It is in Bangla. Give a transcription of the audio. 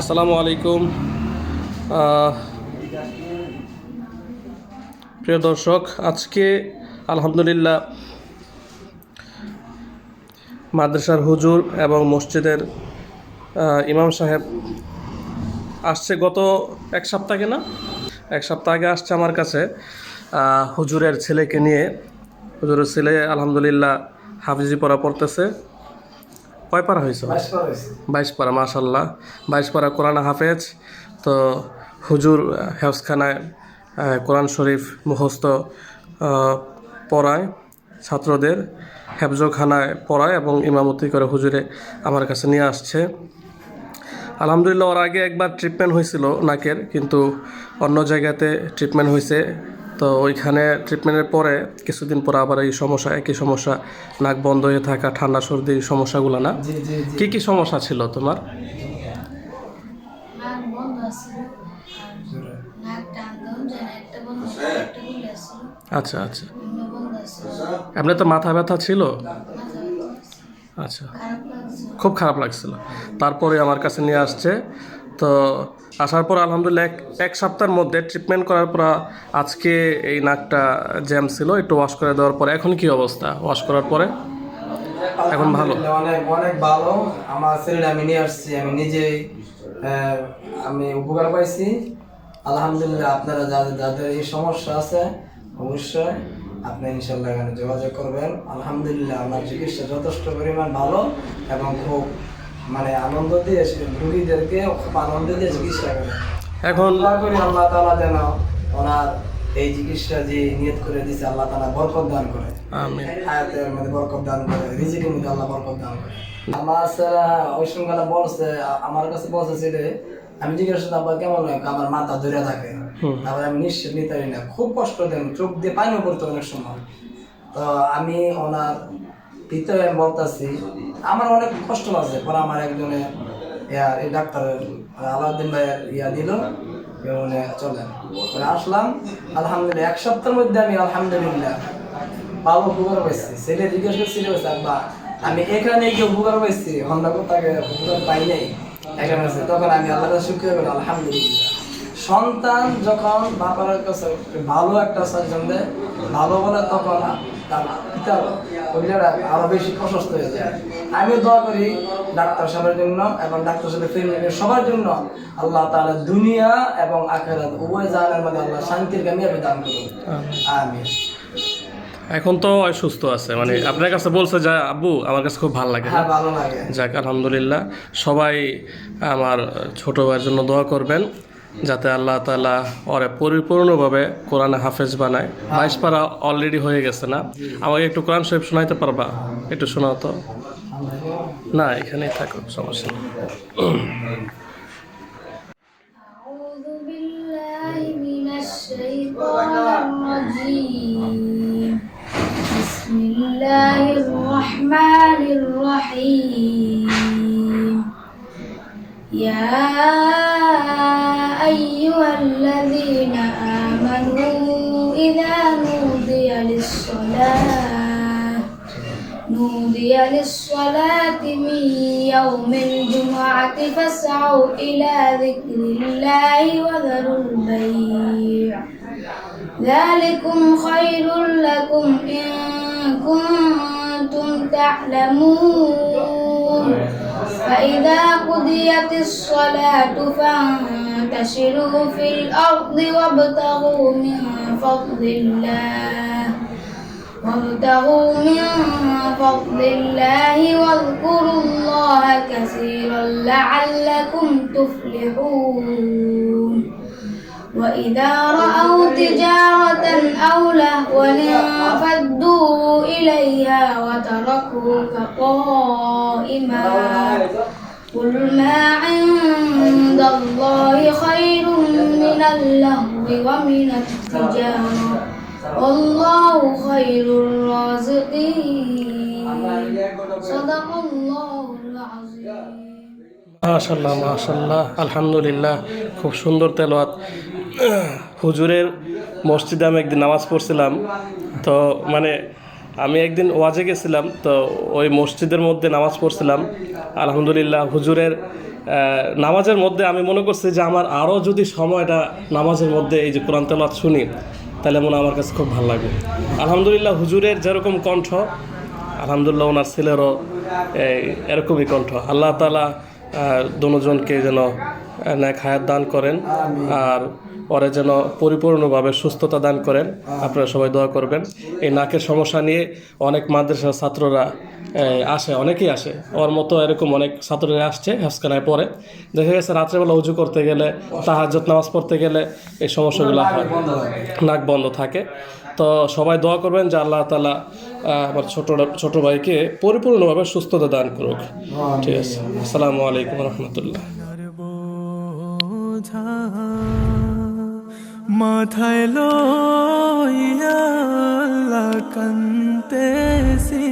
আসসালামু আলাইকুম। প্রিয় দর্শক, আজকে আলহামদুলিল্লাহ মাদ্রাসার হুজুর এবং মসজিদের ইমাম সাহেব আসছে গত এক সপ্তাহে না? এক সপ্তাহ আগে আসছে আমার কাছে। হুজুরের ছেলেকে নিয়ে, হুজুরের ছেলে আলহামদুলিল্লাহ হাফিজি পড়া পড়তেছে। কয় পারা হয়েছে? বাইশ পারা মাশাল্লাহ বাইশ পারা কোরআন হাফেজ। তো হুজুর হেফসখানায় কোরআন শরীফ মুখস্থ পড়ায় ছাত্রদের হেফজখানায় পড়ায় এবং ইমামতি করে হুজুরে আমার কাছে নিয়ে আসছে। আলহামদুলিল্লাহ ওর আগে একবার ট্রিটমেন্ট হয়েছিল নাকের কিন্তু অন্য জায়গাতে ট্রিটমেন্ট হয়েছে। তো ওইখানে ট্রিটমেন্টের পরে কিছুদিন পর আবার এই সমস্যা একই সমস্যা নাক বন্ধ হয়ে থাকা ঠান্ডা সর্দি এই সমস্যাগুলো না? জি জি জি। কি কি সমস্যা ছিল তোমার? আচ্ছা আচ্ছা। এমনি তো মাথা ব্যথা ছিল। আচ্ছা। খুব খারাপ লাগছিল। তারপরে আমার কাছে নিয়ে আসছে। তো আসার পর আলহামদুলিল্লাহ এক সপ্তাহের মধ্যে ট্রিটমেন্ট করার পর আজকে এই নাকটা জ্যাম ছিল, একটু ওয়াশ করে দেওয়ার পরে। এখন কি অবস্থা? ওয়াশ করার পরে? এখন ভালো। অনেক অনেক ভালো। আমার ছেলেটা আমি নিয়ে আসছি, আমি নিজেই আমি উপকার পাইছি। আলহামদুলিল্লাহ, আপনারা যাদের যাদের এই সমস্যা আছে, অবশ্যই আপনি ইনশাল্লাহ এখানে যোগাযোগ করবেন। আলহামদুলিল্লাহ, আমার চিকিৎসা যথেষ্ট পরিমাণ ভালো এবং খুব মানে আনন্দ দিয়ে রুগীদেরকে খুব আনন্দ দিয়ে চিকিৎসা করে। এখন আল্লাহ করি আল্লাহ তাআলা যেন ওনার এই চিকিৎসা যে নিয়ত করে দিছে আল্লাহ তাআলা বরকত দান করে। হায়াতের মধ্যে বরকত দান করে রিজিকের মধ্যে আল্লাহ বরকত দান করে। আমার ওই সঙ্গে বলছে আমার কাছে বলছে ছেলে আমি জিজ্ঞেস "আব্বা, কেমন হয় আমার মাথা ধরে থাকে। তারপরে আমি নিশ্চিত নিতে পারি না। খুব কষ্ট দেন চোখ দিয়ে পানিও পড়তো অনেক সময়। তো আমি ওনার ভিতরে আমি বলতেছি আমার অনেক কষ্ট লাগছে পরে আমার একজনে এই ডাক্তার আলাউদ্দিন ভাইয়ের ইয়া দিল উনি চলেন। আসলাম, আলহামদুলিল্লাহ, এক সপ্তাহের মধ্যে আমি আলহামদুলিল্লাহ ভালো উপকার পাইছি। ছেলে জিজ্ঞেস করছিল আব্বা, আমি এখানে গিয়ে উপকার পাইছি? অন্য কোথাকে উপকার পাই নাই? এখানে তখন আমি আল্লাহ শুক্রিয়া করি, আলহামদুলিল্লাহ। সন্তান যখন বাবার কাছে ভালো একটা সার্জন দেয় ভালো বলে তখন তার পিতার পরিবারটা আরও বেশি প্রশস্ত হয়ে যায়। আমিও দোয়া করি ডাক্তার সাহেবের জন্য এবং ডাক্তার সাহেবের ফ্যামিলির সবার জন্য আল্লাহ তাআলা দুনিয়া এবং আখেরাত উভয় জাহানের মধ্যে আল্লাহ শান্তির কামিয়াবি দান করুন। আমিন। এখন তো সুস্থ আছে মানে আপনার কাছে বলছে যা আব্বু আমার কাছে খুব ভালো লাগে। হ্যাঁ ভালো লাগে। যাক আলহামদুলিল্লাহ। সবাই আমার ছোট ভাইয়ের জন্য দোয়া করবেন। যাতে আল্লাহ তালা ওরে পরিপূর্ণভাবে কোরআনে হাফেজ বানায় বাইশ পারা অলরেডি হয়ে গেছে না আমাকে একটু কোরআন শরীফ শোনাইতে পারবা একটু শোনাও তো না এখানেই থাকো সমস্যা নেই أعوذ بالله من الشيطان الرجيم بسم الله الرحمن الرحيم يا أيها الذين آمنوا إذا نودي للصلاة نودي للصلاة من يوم الجمعة فاسعوا إلى ذكر الله وذروا البيع. ذلكم خير لكم إن كنتم تعلمون. فإذا قضيت الصلاة فانتشروا في الأرض وابتغوا من فضل الله. وابتغوا من فضل الله واذكروا الله كثيرا لعلكم تفلحون. وإذا رأوا تجارة أو لهوا انفضوا إليها وتركوك قائما. قل ما اللهو ومن التجارة والله خير الرازقين صدق الله العظيم মাশাল্লাহ মাশাল্লাহ আলহামদুলিল্লাহ খুব সুন্দর তেলাওয়াত হুজুরের মসজিদে আমি একদিন নামাজ পড়ছিলাম তো মানে আমি একদিন ওয়াজে গেছিলাম তো ওই মসজিদের মধ্যে নামাজ পড়ছিলাম আলহামদুলিল্লাহ হুজুরের নামাজের মধ্যে আমি মনে করছি যে আমার আরও যদি সময়টা নামাজের মধ্যে এই যে কোরআন তেলাওয়াত শুনি, তাহলে মনে আমার কাছে খুব ভালো লাগবে। আলহামদুলিল্লাহ হুজুরের যেরকম কণ্ঠ, আলহামদুলিল্লাহ ওনার ছেলেরও এরকমই কণ্ঠ। আল্লাহ তালা দুজনকে যেন ন্যাক হায়াত দান করেন আর পরে যেন পরিপূর্ণভাবে সুস্থতা দান করেন। আপনারা সবাই দোয়া করবেন। এই নাকের সমস্যা নিয়ে অনেক মাদ্রাসার ছাত্ররা আসে, অনেকেই আসে। ওর মতো এরকম অনেক ছাত্ররা আসছে, হাসখানায় পরে দেখা গেছে রাত্রেবেলা উজু করতে গেলে তাহাজ্জত নামাজ পড়তে গেলে এই সমস্যাগুলো হয়। নাক বন্ধ থাকে। তো সবাই দোয়া করবেন যে আল্লাহ তালা আমার ছোট ছোট ভাইকে পরিপূর্ণভাবে সুস্থতা দান করুক। ঠিক আছে। আসসালামু আলাইকুম রহমতুল্লাহ। মাথায় লইয়া কান্তেছি।